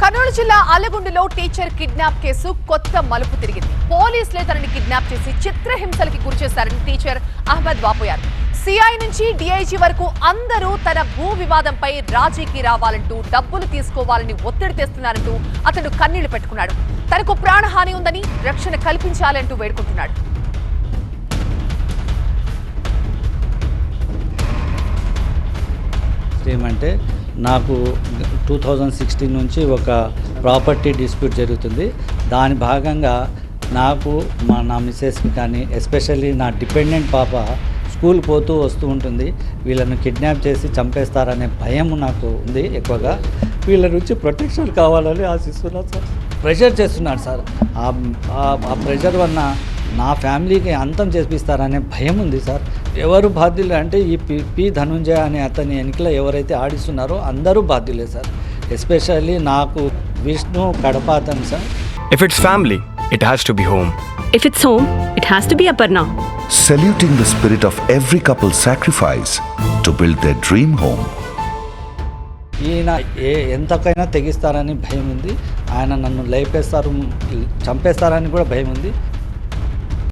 కర్నూలు జిల్లా ఆలగుండులో teacher kidnap case కొత్త మలుపు తిరిగింది. పోలీసులే తనని కిడ్నాప్ చేసి చిత్రహింసలకి గురిచేశారని టీచర్ అహ్మద్ వాపోయారు. సిఐ నుంచి డిఐజీ వరకు అందరూ తన భూ వివాదంపై రాజీకి రావాలంటూ డబ్బులు తీసుకోవాలని ఒత్తిడి తెస్తున్నారంటూ అతడు కన్నీళ్ళు పెట్టుకున్నాడు. తనకు ప్రాణహాని ఉందని రక్షణ కల్పించాలంటూ వేడుకుంటున్నాడు. ఏమంటే నాకు టూ థౌజండ్ సిక్స్టీన్ నుంచి ఒక ప్రాపర్టీ డిస్ప్యూట్ జరుగుతుంది. దాని భాగంగా నాకు మా నా మిస్సెస్కి కానీ ఎస్పెషల్లీ నా డిపెండెంట్ పాప స్కూల్ పోతూ వస్తూ ఉంటుంది. వీళ్ళను కిడ్నాప్ చేసి చంపేస్తారనే భయం నాకు ఉంది ఎక్కువగా. వీళ్ళ నుంచి ప్రొటెక్షన్ కావాలని ఆశిస్తున్నాను సార్. ప్రెషర్ చేస్తున్నాడు సార్. ఆ- ఆ ప్రెషర్ వలన నా ఫ్యామిలీకి అంతం చేపిస్తారనే భయం ఉంది సార్ ఎవరు బాధ్యులు అంటే ఈ పి పి ధనుంజయ అనే అతని ఎన్నికలో ఎవరైతే ఆడిస్తున్నారో అందరూ బాధ్యులే సార్ ఎస్పెషల్లీ నాకు విష్ణు కడప అతను sir If it's family, it has to be home. If it's home, it has to be Aparna. saluting the spirit of every couple's sacrifice to build their dream home. ఈయన ఏ ఎంతకైనా తెగిస్తారని భయం ఉంది ఆయన నన్ను లేపేస్తారు చంపేస్తారని కూడా భయం ఉంది